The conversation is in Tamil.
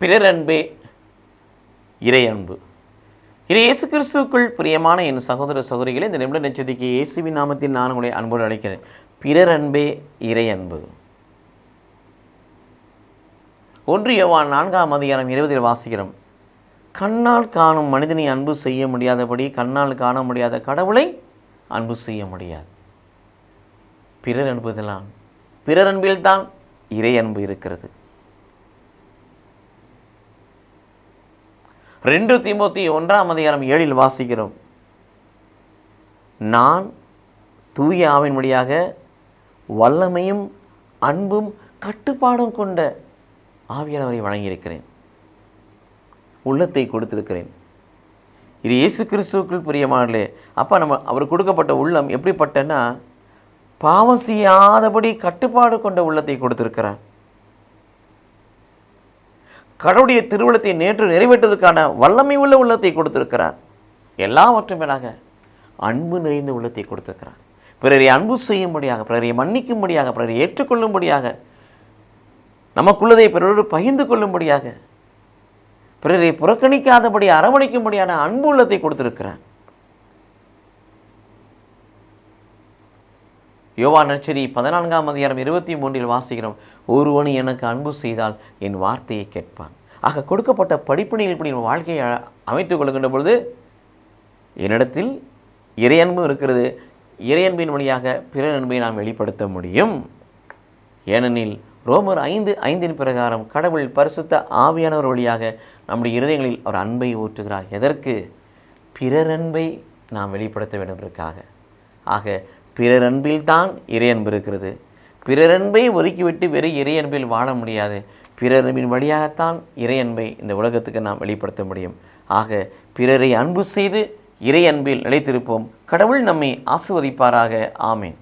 பிறரன்பே இறை அன்பு இது இயேசு கிறிஸ்துவுக்குள் பிரியமான என் சகோதர சகோதரிகளை இந்த நிமிட நட்சத்திரிக்கு இயேசுவின் நாமத்தில் நான் உங்களை அன்போடு அழைக்கிறேன். பிறர் அன்பே இறை அன்பு ஒன்று யோவான் நான்காம் அதிகாரம் இருபதில் வாசிக்கிறோம். கண்ணால் காணும் மனிதனை அன்பு செய்ய முடியாதபடி கண்ணால் காண முடியாத கடவுளை அன்பு செய்ய முடியாது. பிறர் அன்புதெல்லாம் பிறர் அன்பில்தான் இறை அன்பு இருக்கிறது. ரெண்டு திமுத்தி ஒன்றாம் அதிகாரம் ஏழில் வாசிக்கிறோம். நான் தூய ஆவின் வழியாக வல்லமையும் அன்பும் கட்டுப்பாடும் கொண்ட ஆவியானவரை வழங்கியிருக்கிறேன் உள்ளத்தை கொடுத்திருக்கிறேன். இது இயேசு கிறிஸ்துவுக்குள் பிரியமானே அப்போ நம்ம அவர் கொடுக்கப்பட்ட உள்ளம் எப்படிப்பட்டன்னா பாவம் செய்யாதபடி கட்டுப்பாடு கொண்ட உள்ளத்தை கொடுத்திருக்கிறார். கடவுளுடைய திருவிழத்தை நேற்று நிறைவேற்றுவதற்கான வல்லமை உள்ள உள்ளத்தை கொடுத்திருக்கிறார். எல்லாவற்றும் மேலாக அன்பு நிறைந்த உள்ளத்தை கொடுத்திருக்கிறார். பிறரை அன்பு செய்யும்படியாக பிறரை மன்னிக்கும்படியாக பிறரை ஏற்றுக்கொள்ளும்படியாக நமக்குள்ளதை பிறரோடு பகிர்ந்து கொள்ளும்படியாக பிறரை புறக்கணிக்காதபடி அரவணைக்கும்படியான அன்பு உள்ளத்தை கொடுத்திருக்கிறார். யோவா நச்சரி பதினான்காம் அதிகாரம் இருபத்தி மூன்றில் வாசிக்கிறோம் ஒருவன் எனக்கு அன்பு செய்தால் என் வார்த்தையை கேட்பான். ஆக கொடுக்கப்பட்ட படிப்பினைகள் இப்படி நம்ம வாழ்க்கையை அமைத்துக் கொள்கின்ற பொழுது என்னிடத்தில் இறையன்பு இருக்கிறது. இறையன்பின் வழியாக பிற அன்பை நாம் வெளிப்படுத்த முடியும். ஏனெனில் ரோமர் ஐந்து ஐந்தின் பிரகாரம் கடவுள் பரிசுத்த ஆவியானவர் வழியாக நம்முடைய இருதயங்களில் அவர் அன்பை ஊற்றுகிறார். எதற்கு? பிறரன்பை நாம் வெளிப்படுத்த வேண்டுவதற்காக. ஆக பிறர் அன்பில்தான் இறையன்பு இருக்கிறது. பிறர் அன்பை ஒதுக்கிவிட்டு வெறும் இறையன்பில் வாழ முடியாது. பிறர் அன்பின் வழியாகத்தான் இறையன்பை இந்த உலகத்துக்கு நாம் வெளிப்படுத்த முடியும். ஆக பிறரை அன்பு செய்து இறை அன்பில் நிலைத்திருப்போம். கடவுள் நம்மை ஆசிர்வதிப்பாராக. ஆமேன்.